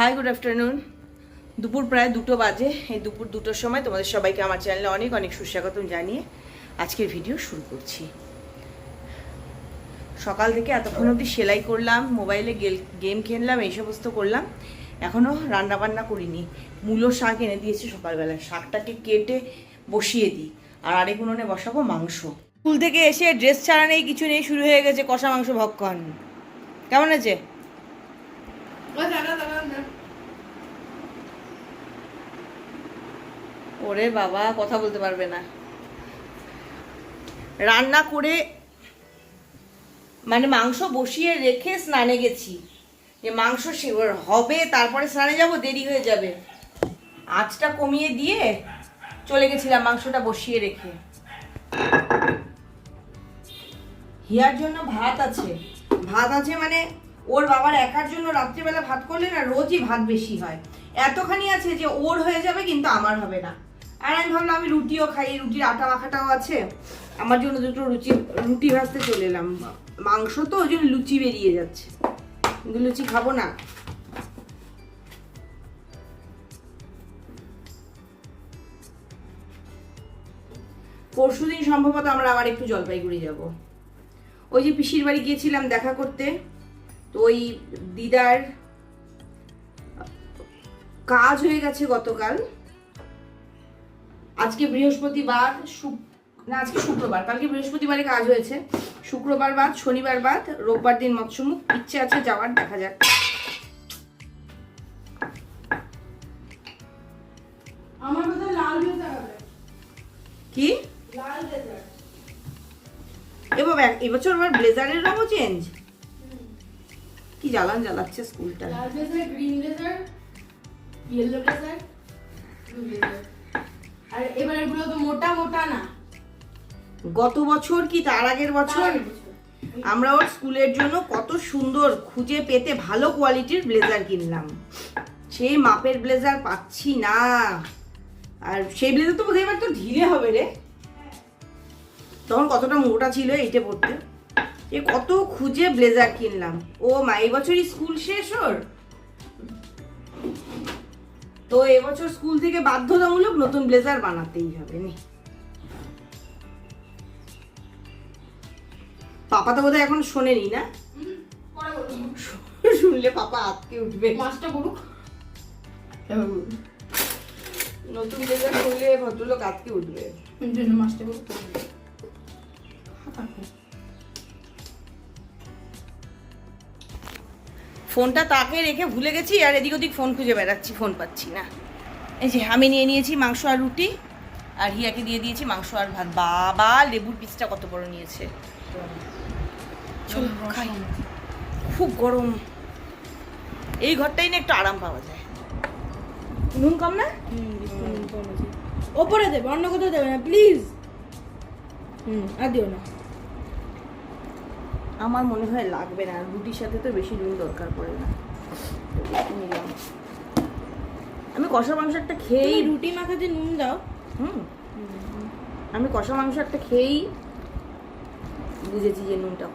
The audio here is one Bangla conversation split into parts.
হাই গুড আফটারনুন দুপুর প্রায় দুটো বাজে। এই দুপুর দুটোর সময় তোমাদের সবাইকে আমার চ্যানেলে অনেক অনেক সুস্বাগতম জানিয়ে আজকের ভিডিও শুরু করছি। সকাল থেকে এতক্ষণ অবধি সেলাই করলাম মোবাইলে গেম খেললাম, এই সমস্ত করলাম। এখনও রান্না বান্না করিনি। মূলো শাক এনে দিয়েছি সকালবেলা শাকটাকে কেটে বসিয়ে দিই। আর আরেক উনুনে বসাবো মাংস। স্কুল থেকে এসে ড্রেস ছাড়া নেই, কিছু নেই, শুরু হয়ে গেছে কষা মাংস ভক্ষণ। কেমন আছে? ওরে বাবা, কথা বলতে পারবে না। রান্না করে মানে মাংস বসিয়ে রেখে স্নানে গেছি। যে মাংস হবে, তারপরে স্নানে যাব, দেরি হয়ে যাবে। আঁচটা কমিয়ে দিয়ে চলে গেছিলাম মাংসটা বসিয়ে রেখে। হিয়ার জন্য ভাত আছে। ভাত আছে মানে ওর বাবার একার জন্য রাত্রিবেলা ভাত করলে না রোজই ভাত বেশি হয়। এতখানি আছে যে ওর হয়ে যাবে কিন্তু আমার হবে না। আর আমি ভাবলাম আমি রুটিও খাই, রুটির আটা মাখাটাও আছে। আমার জন্য দুটো রুচি, রুটি ভাজতে চলে এলাম। মাংস তো ওই জন্য লুচি বেরিয়ে যাচ্ছে। কিন্তু লুচি খাব না। পরশুদিন সম্ভবত আমরা আবার একটু জলপাইগুড়ি যাব। ওই যে পিসির বাড়ি গিয়েছিলাম দেখা করতে। তো ওই দিদার কাজ হয়ে গেছে গতকাল। আজকে বৃহস্পতিবার না আজকে শুক্রবার। কালকে বৃহস্পতিবারে কাজ হয়েছে। শুক্রবার বাদ শনিবার বাদ রোববার দিন মৎস্যমুখ ইচ্ছে আছে যাওয়ার দেখা যাক। আমার কি? এবছর আবার ব্লেজারের রঙও চেঞ্জ কি জ্বালান জ্বালাচ্ছে স্কুলটা? আর এবার তো মোটা মোটা না। গত বছর কি তার আগের বছর? আমরা ওর স্কুলের জন্য কত সুন্দর খুঁজে পেতে ভালো কোয়ালিটির ব্লেজার কিনলাম। সেই মাপের ব্লেজার পাচ্ছি না। আর সেই ব্লেজার তো বোধহয় এবার তো ঢিলে হবে রে। তখন কতটা মোটা ছিল এইটা পড়তে? এ কত খুঁজে ব্লেজার কিনলাম। ও মা এই বছরই স্কুল শেষ ওর? তো এবছর স্কুল থেকে বাধ্যতামূলক নতুন ব্লেজার বানাতেই হবে নি। পাপা তো বোধহয় এখন শোনেনি না? শুনলে পাপা আটকে উঠবে। মাছটা পড়ুক। নতুন ব্লেজার শুনলে ভদ্রলোক আটকে উঠবে। মাছটা পড়ুক। ফোনটা তাকে রেখে ভুলে গেছি আর এদিক ওদিক ফোন খুঁজে বেড়াচ্ছি ফোন পাচ্ছি না। এই যে আমি নিয়ে নিয়েছি মাংস আর রুটি আর হিয়াকে দিয়ে দিয়েছি মাংস আর ভাত। বাবা লেবুর পিসটা কত বড় নিয়েছে। চলো খাই। খুব গরম। এই ঘরটাই না একটু আরাম পাওয়া যায়। নুন কম না? ওপরে দেবে অন্য কোথাও দেবে না প্লিজ। হুম আর দিও না। আমার মনে হয় লাগবে না। রুটির সাথে তো বেশি নুন দরকার পড়ে না। নিলাম। আমি কষা মাংস একটা খেয়েই রুটি মাখাতে নুন দাও। হুম। আমি কষা মাংস একটা খেয়েই বুঝেছি যে নুনটা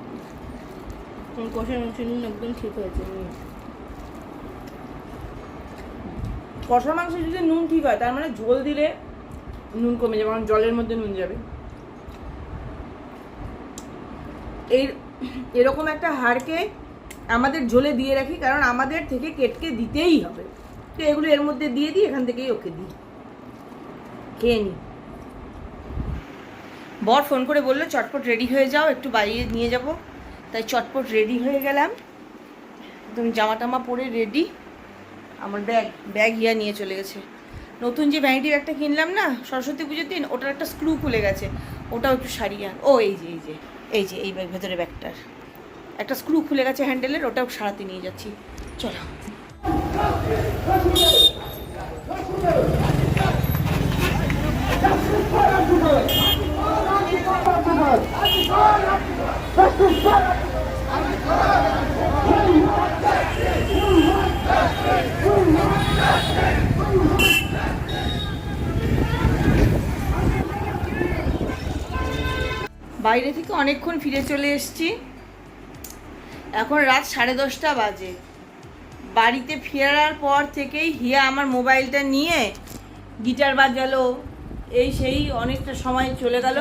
কষা মাংস নুন একদম ঠিক হয়েছে। কষা মাংস যদি নুন ঠিক হয় তার মানে ঝোল দিলে নুন কমে যাবে কারণ জলের মধ্যে নুন যাবে। এই এরকম একটা হাড়কে আমাদের ঝোলে দিয়ে রাখি, কারণ আমাদের থেকে কেটকে দিতেই হবে। তো এগুলো এর মধ্যে দিয়ে দিই, এখান থেকেই ওকে দিই। খেয়ে নি বর ফোন করে বলল, চটপট রেডি হয়ে যাও, একটু বাইরে নিয়ে যাব। তাই চটপট রেডি হয়ে গেলাম। একদম জামা টামা পরে রেডি আমার ব্যাগ ব্যাগ ইয়া নিয়ে চলে গেছে। নতুন যে ভ্যানিটি ব্যাগটা কিনলাম না, সরস্বতী পুজোর দিন, ওটার একটা স্ক্রু খুলে গেছে। ওটাও একটু সারিয়ে আন। ও, এই যে এই যে। এই যে, এই ব্যাগ ভেতরে ব্যাগটার। একটা স্ক্রু খুলে গেছে হ্যান্ডেলের ওটাও সারাতে নিয়ে যাচ্ছি। চলো। বাইরে থেকে অনেকক্ষণ ফিরে চলে এসেছি। এখন রাত সাড়ে দশটা বাজে। বাড়িতে ফেরার পর থেকেই হিয়া আমার মোবাইলটা নিয়ে গিটার বাজালো। এই সেই অনেকটা সময় চলে গেল।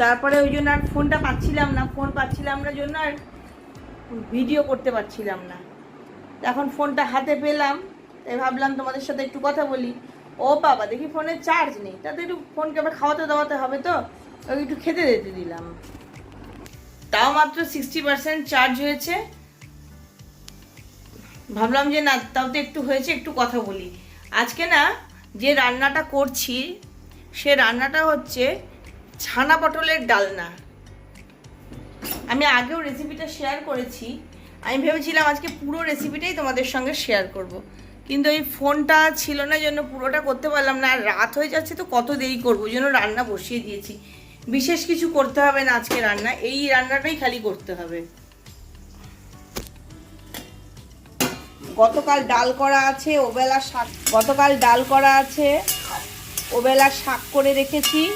তারপরে ওই জন্য আর ফোনটা পাচ্ছিলাম না। ফোন পাচ্ছিলাম না জন্য আর ভিডিও করতে পারছিলাম না। এখন ফোনটা হাতে পেলাম। তাই ভাবলাম তোমাদের সাথে একটু কথা বলি। ও বাবা, দেখি ফোনে চার্জ নেই। তাতে একটু ফোনকে আবার খাওয়াতে দাওয়াতে হবে তো, ওকে একটু খেতে দিতে দিলাম। তাও মাত্র সিক্সটি পার্সেন্ট চার্জ হয়েছে। ভাবলাম যে না, তাও তো একটু হয়েছে, একটু কথা বলি। আজকে না, যে রান্নাটা করছি, সে রান্নাটা হচ্ছে ছানা পটলের ডালনা। আমি আগেও রেসিপিটা শেয়ার করেছি। আমি ভেবেছিলাম আজকে পুরো রেসিপিটাই তোমাদের সঙ্গে শেয়ার করব। কিন্তু এই ফোনটা ছিল না জন্য পুরোটা করতে পারলাম না। আর রাত হয়ে যাচ্ছে তো কত দেরি করব? জন্য রান্না বসিয়ে দিয়েছি। বিশেষ কিছু করতে হবে না আজকে রান্না। এই রান্নাটাই খালি করতে হবে। গতকাল ডাল করা আছে, ওবেলা শাক, গতকাল ডাল করা আছে, ওবেলা শাক করে রেখেছি,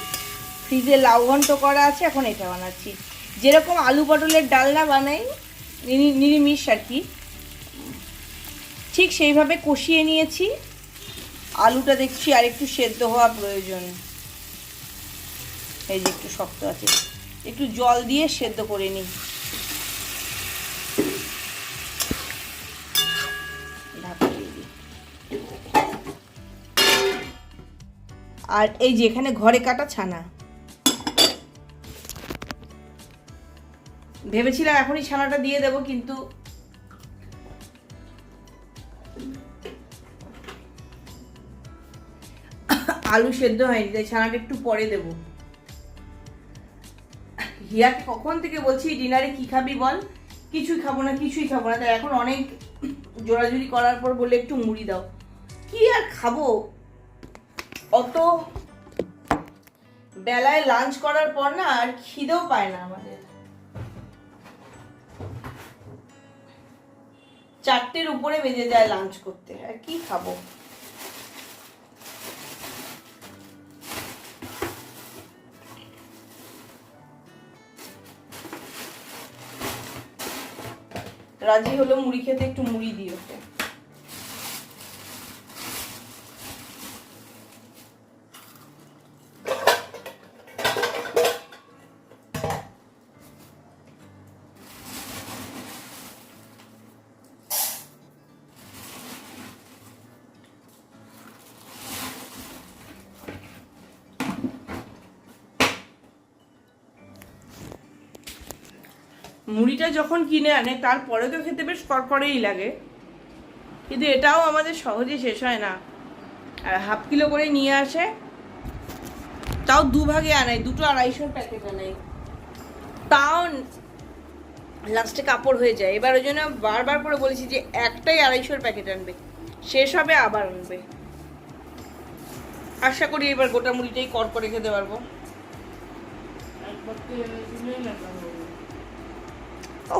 ফ্রিজে লাউ ঘন্ট করা আছে, এখন এটা বানাচ্ছি। যেরকম আলু পটলের ডালনা বানাই, নিরি- নিরামিষ আর কি। ঠিক সেইভাবে কষিয়ে নিয়েছি। আলুটা দেখছি আর একটু সেদ্ধ হওয়া প্রয়োজন। এই যে একটু শক্ত আছে। একটু জল দিয়ে সেদ্ধ করে নিই। আর এই যে এখানে ঘরে কাটা ছানা। ভেবেছিলাম এখনই ছানাটা দিয়ে দেবো, কিন্তু আলু সেদ্ধ হয়নি, তাই ছানাটা একটু পরে দেব। হিয়াকে কখন থেকে বলছি ডিনারে কি খাবি বল? কিছুই খাব না, কিছুই খাব না, তাই এখন অনেক জোড়াজুড়ি করার পর বলে একটু মুড়ি দাও। কি আর খাব? অত বেলায় লাঞ্চ করার পর না আর খিদেও পায় না আমাদের। চারটের উপরে বেজে যায় লাঞ্চ করতে, আর কি খাব? রাজি হলো মুড়ি খেতে একটু মুড়ি দিও। মুড়িটা যখন কিনে আনে তারপরে তো খেতে বেশ কড়কড়েই লাগে। কিন্তু এটাও আমাদের সহজে শেষ হয় না। আর হাফ কিলো করে নিয়ে আসে। তাও দু ভাগে আনাই, দুটো আড়াইশোর প্যাকেট আনাই। তাও লাস্টে কাপড় হয়ে যায়। এবার ওই জন্য বারবার করে বলেছি যে একটাই আড়াইশোর প্যাকেট আনবে। শেষ হবে, আবার আনবে। আশা করি এবার গোটা মুড়িটাই কর করে খেতে পারব।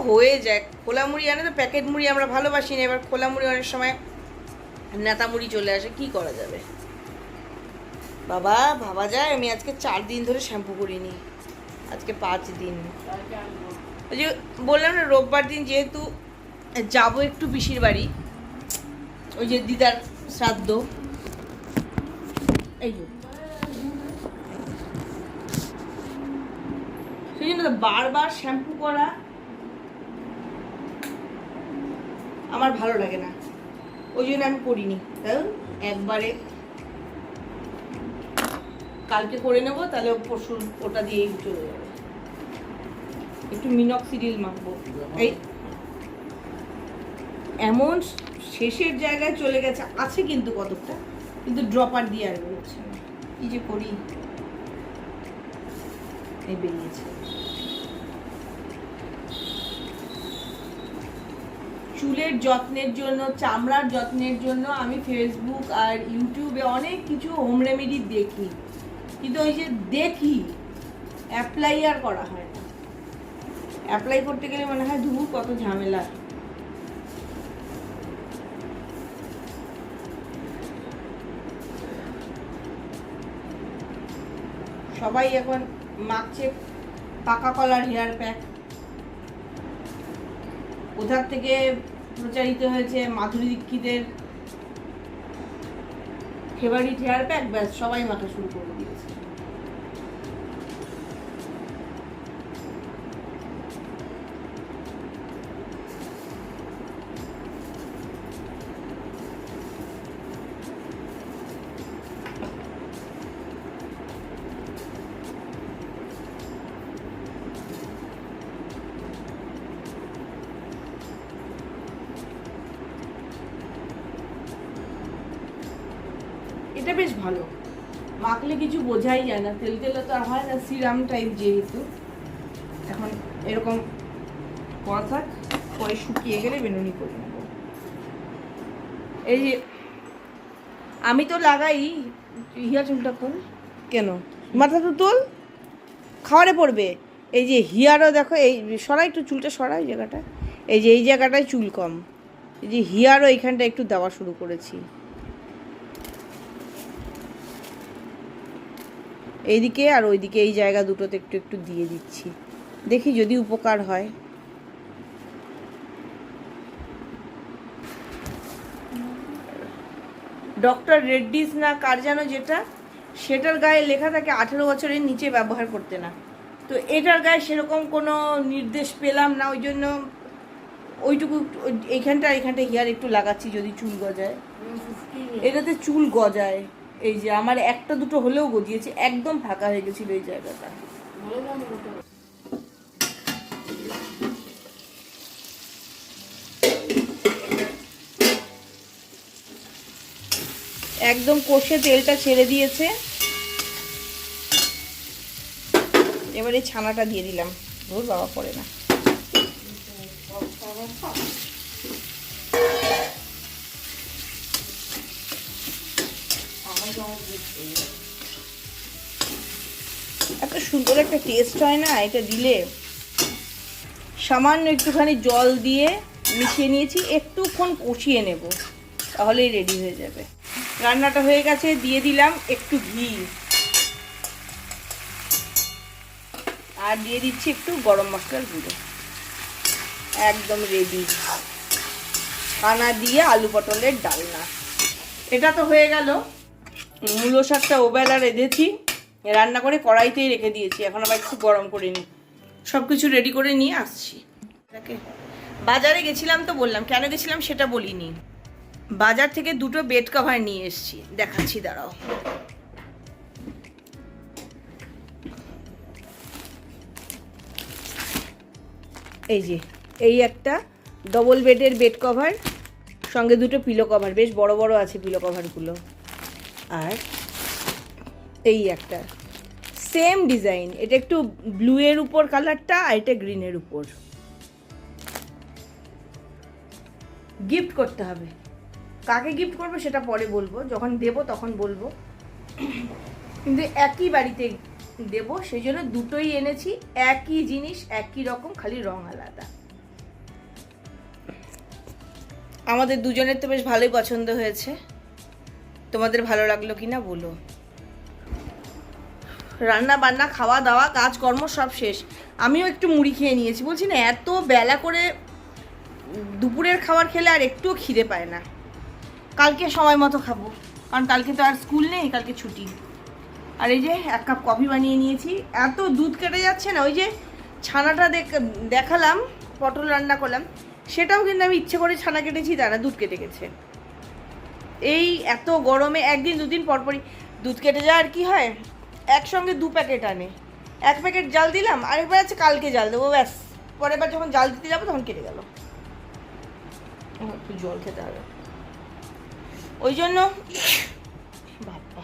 হয়ে যায় খোলা মুড়ি আনে তো প্যাকেট মুড়ি আমরা ভালোবাসি না। এবার খোলা মুড়ি অনেক সময় নেতা মুড়ি চলে আসে। কি করা যাবে? বাবা, ভাবা যায়? আমি আজকে চার দিন ধরে শ্যাম্পু করিনি। আজকে পাঁচ দিন। ওই যে বললাম না, রোববার দিন যেহেতু যাব একটু পিসির বাড়ি, ওই যে দিদার শ্রাদ্ধ। এই সেই জন্য বারবার শ্যাম্পু করা আমার ভালো লাগে না। ওই জন্য আমি করিনি তাই একবারে কালকে করে নেব, তাহলে পরশু ওটা দিয়েই চলে যাবে। একটু মিনক্সিডিল মাখবো। এই এমন শেষের জায়গায় চলে গেছে, আছে কিন্তু কতটা কিন্তু ড্রপার দিয়ে আর বেরোচ্ছে কি যে করি? এই বেরিয়েছে। চুলের যত্নের জন্য, চামড়ার যত্নের জন্য আমি ফেসবুক আর ইউটিউবে অনেক কিছু হোম রেমেডি দেখি। কিন্তু ওই যে দেখি অ্যাপ্লাই আর করা হয় না। অ্যাপ্লাই করতে গেলে মনে হয় ধুবু কত ঝামেলা। সবাই এখন মাখছে পাকা কলার হেয়ার প্যাক কোথার থেকে প্রচারিত হয়েছে মাধুরী দীক্ষিতের ফেভারিট হেয়ার প্যাক ব্যাস সবাই মাথা শুরু করে দিয়েছে। এটা বেশ ভালো। মাখলে কিছু বোঝাই যায় না। তেল তেলে তো হয় না, সিরাম টাইপ যেহেতু। এখন এরকম করা পরে শুকিয়ে গেলে বেনুনি করে নেব। এই যে, আমি তো লাগাই, হিয়া চুলটা কর কেন? মাথা তো তোল, খাওয়ারে পড়বে। এই যে হিয়ারও দেখো, এই সরাই একটু চুলটা সরাই জায়গাটা। এই যে এই জায়গাটায় চুল কম। এই যে হিয়ারও এইখানটা একটু দেওয়া শুরু করেছি। এইদিকে আর ওইদিকে এই জায়গা দুটোতে একটু একটু দিয়ে দিচ্ছি। দেখি যদি উপকার হয়। ডক্টর রেড্ডিস না কার যেন যেটা? সেটার গায়ে লেখা থাকে আঠেরো বছরের নিচে ব্যবহার করতে না। তো এটার গায়ে সেরকম কোনো নির্দেশ পেলাম না ওই জন্য ওইটুকু ওই- এইখানটা এইখানটা হেয়ার একটু লাগাচ্ছি যদি চুল গজায়। এটাতে চুল গজায়। এই যে আমার একটা দুটো হলেও গজিয়েছে একদম ফাঁকা হয়ে গেছিল এই জায়গাটা। একদম কষে তেলটা ছেড়ে দিয়েছে। এবারে ছানাটা দিয়ে দিলাম। ধর, বাবা পড়ে না। এত সুন্দর একটা টেস্ট হয় না? এটা দিলে সামান্য একটুখানি জল দিয়ে মিশিয়ে নিয়েছি, একটুক্ষণ কষিয়ে নেব, তাহলেই রেডি হয়ে যাবে। রান্নাটা হয়ে গেছে, দিয়ে দিলাম একটু ঘি। আর দিয়ে দিচ্ছি একটু গরম মশলার গুঁড়ো। একদম রেডি কানা দিয়ে আলু পটলের ডালনা। এটা তো হয়ে গেল। মূলো শাকটা ওবেলা রেঁধেছি, রান্না করে কড়াইতেই রেখে দিয়েছি, এখন আবার একটু গরম করে নিই। সব কিছু রেডি করে নিয়ে আসছি। বাজারে গেছিলাম তো বললাম, কেন গেছিলাম সেটা বলিনি। বাজার থেকে দুটো বেড কভার নিয়ে এসেছি, দেখাচ্ছি, দাঁড়াও। এই যে, এই একটা ডবল বেডের বেড কভার সঙ্গে দুটো পিলো কভার বেশ বড় বড় আছে পিলো কভারগুলো আর এই একটা। সেম ডিজাইন এটা একটু ব্লু এর উপর কালারটা আর এটা গ্রিনের উপর। গিফট করতে হবে। কাকে গিফট করব সেটা পরে বলব। যখন দেব তখন বলব। কিন্তু একই বাড়িতে দেব, সেই জন্য দুটোই এনেছি। একই জিনিস, একই রকম, খালি রং আলাদা। আমাদের দুজনের তো বেশ ভালোই পছন্দ হয়েছে। তোমাদের ভালো লাগল কি না বলো। রান্না বান্না, খাওয়া দাওয়া, কাজকর্ম সব শেষ। আমিও একটু মুড়ি খেয়ে নিয়েছি। বলছি না, এত বেলা করে দুপুরের খাবার খেলে আর একটুও খিদে পায় না। কালকে সময় মতো খাব, কারণ কালকে তো আর স্কুল নেই, কালকে ছুটি। আর এই যে এক কাপ কফি বানিয়ে নিয়েছি। এত দুধ কেটে যাচ্ছে না, ওই যে ছানাটা দেখ- দেখালাম, পটল রান্না করলাম। সেটাও কিন্তু আমি ইচ্ছে করে ছানা কেটেছি তা না দুধ কেটে গেছে। এই এত গরমে একদিন দুদিন পরপরই দুধ কেটে যায়, আর কি হয়? একসঙ্গে দু প্যাকেট আনে। এক প্যাকেট জাল দিলাম, আরেকবার আছে কালকে জাল দেবো, ব্যাস। পরের বার যখন জাল দিতে যাব তখন কেটে গেল। একটু জল খেতে হবে। ওই জন্য বাবা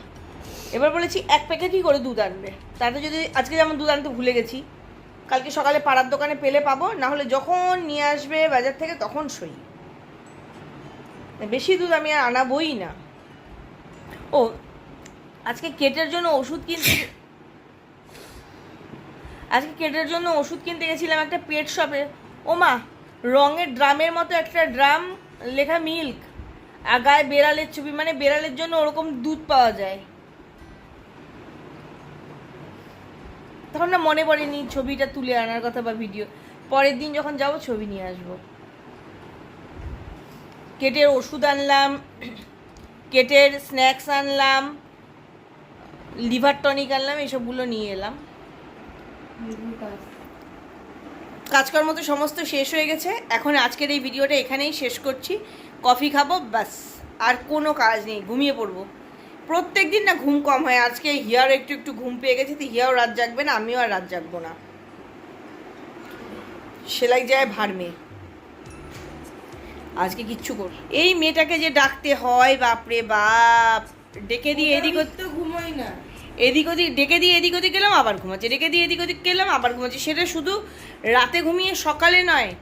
এবার বলেছি এক প্যাকেটই করে দুধ আনবে। তাতে যদি আজকে যেমন দুধ আনতে ভুলে গেছি, কালকে সকালে পাড়ার দোকানে পেলে পাবো না হলে যখন নিয়ে আসবে বাজার থেকে তখন সই। বেশি দুধ আমি আর আনাবই না। ও, আজকে কেটের জন্য ওষুধ কিনতে আজকে কেটের জন্য ওষুধ কিনতে গেছিলাম একটা পেট শপে ও মা, রঙের ড্রামের মতো একটা ড্রাম লেখা মিল্ক আর গায়ে বেড়ালের ছবি মানে বেড়ালের জন্য ওরকম দুধ পাওয়া যায়। তখন না মনে পড়েনি ছবিটা তুলে আনার কথা বা ভিডিও পরের দিন যখন যাব ছবি নিয়ে আসব। কেটের ওষুধ আনলাম, কেটের স্ন্যাক্স আনলাম, লিভার টনিক আনলাম এসবগুলো নিয়ে এলাম। কাজকর্ম তো সমস্ত শেষ হয়ে গেছে। এখন আজকের এই ভিডিওটা এখানেই শেষ করছি। কফি খাব, ব্যাস। আর কোনো কাজ নেই, ঘুমিয়ে পড়ব। প্রত্যেক দিন না ঘুম কম হয়। আজকে হিয়ার একটু একটু ঘুম পেয়ে গেছে, তো হিয়াও রাত জাগবে না, আমিও আর রাত জাগবো না। সেলাই যায় ভার মেয়ে। আজকে কিচ্ছু কর এই মেয়েটাকে যে ডাকতে হয় বাপরে বাপ। ডেকে দিয়ে এদিক ওদিক- তো ঘুমোই না। এদিক ওদিক ডেকে দিয়ে এদিক ওদিক গেলাম আবার ঘুমাচ্ছে। ডেকে দিয়ে এদিক ওদিক গেলাম আবার ঘুমাচ্ছে। সেটা শুধু রাতে ঘুমিয়ে সকালে নয়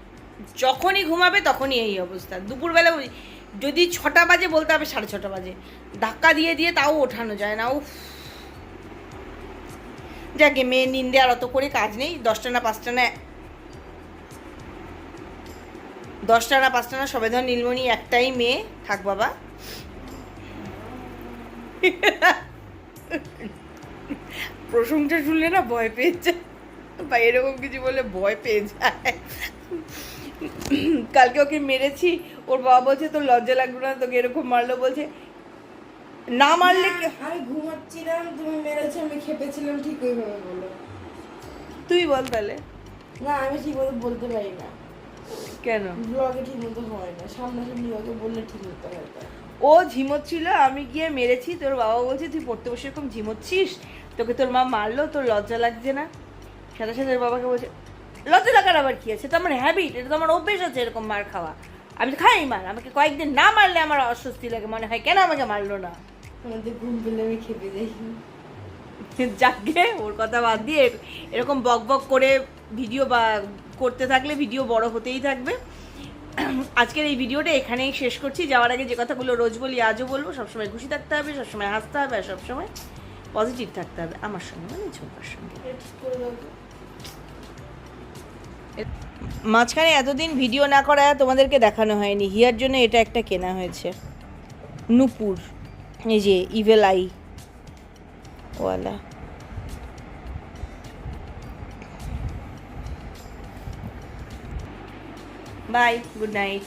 যখনই ঘুমাবে তখনই এই অবস্থা। দুপুরবেলা যদি ছটা বাজে বলতে হবে সাড়ে ছটা বাজে। ধাক্কা দিয়ে দিয়ে তাও ওঠানো যায় না উফ। যাকে মেয়ে নিন্দে আর অত করে কাজ নেই। দশটা না পাঁচটা না দশটা না পাঁচটা না সবে ধর নীলমণি একটাই মেয়ে। থাক বাবা। প্রশংসা শুনলে না ভয় পেয়ে যায়। বা এরকম কিছু বললে ভয় পেয়ে যায়। কালকে ওকে মেরেছি ওর বাবা বলছে তোর লজ্জা লাগল না তোকে এরকম মারলো বলছে। না মারলে আমি ঘুমাচ্ছিলাম তুমি মেরেছো আমি খেপেছিলাম ঠিক ওইভাবে বলো। তুই বল তাহলে। না আমি ঠিক বলতে পারি না। কেন? ব্লগে ঠিক মতো হয় না সামনাসামনি ওকে বললে ঠিক মতো হয়। ও ঝিমোচ্ছিল আমি গিয়ে মেরেছি তোর বাবা বলছে তুই পড়তে বসে এরকম ঝিমোচ্ছিস? তোকে তোর মা মারলো তোর লজ্জা লাগছে না? সাথে সাথে বাবাকে বলছে লজ্জা লাগার আবার কি আছে? তো আমার হ্যাবিট এটা তো আমার অভ্যেস আছে এরকম মার খাওয়া। আমি তো খাই মার আমাকে কয়েকদিন না মারলে আমার অস্বস্তি লাগে মনে হয় কেন আমাকে মারলো না? আমাদের ঘুম পেলে আমি খেপে যাই। যাকে ওর কথা বাদ দিয়ে এরকম বক বক করে ভিডিও বা করতে থাকলে ভিডিও বড় হতেই থাকবে। আজকের এই ভিডিওটা এখানেই শেষ করছি। যাওয়ার আগে যে কথাগুলো রোজ বলি, আজও বলব, সবসময় খুশি থাকতে হবে, সবসময় হাসতে হবে, আর সবসময় পজিটিভ থাকতে হবে। আমার সঙ্গে মানে ছোটবার সঙ্গে। মাঝখানে এতদিন ভিডিও না করা তোমাদেরকে দেখানো হয়নি। হিয়ার জন্য এটা একটা কেনা হয়েছে। নুপুর, এই যে ইভেল আই ওয়ালা। Bye good night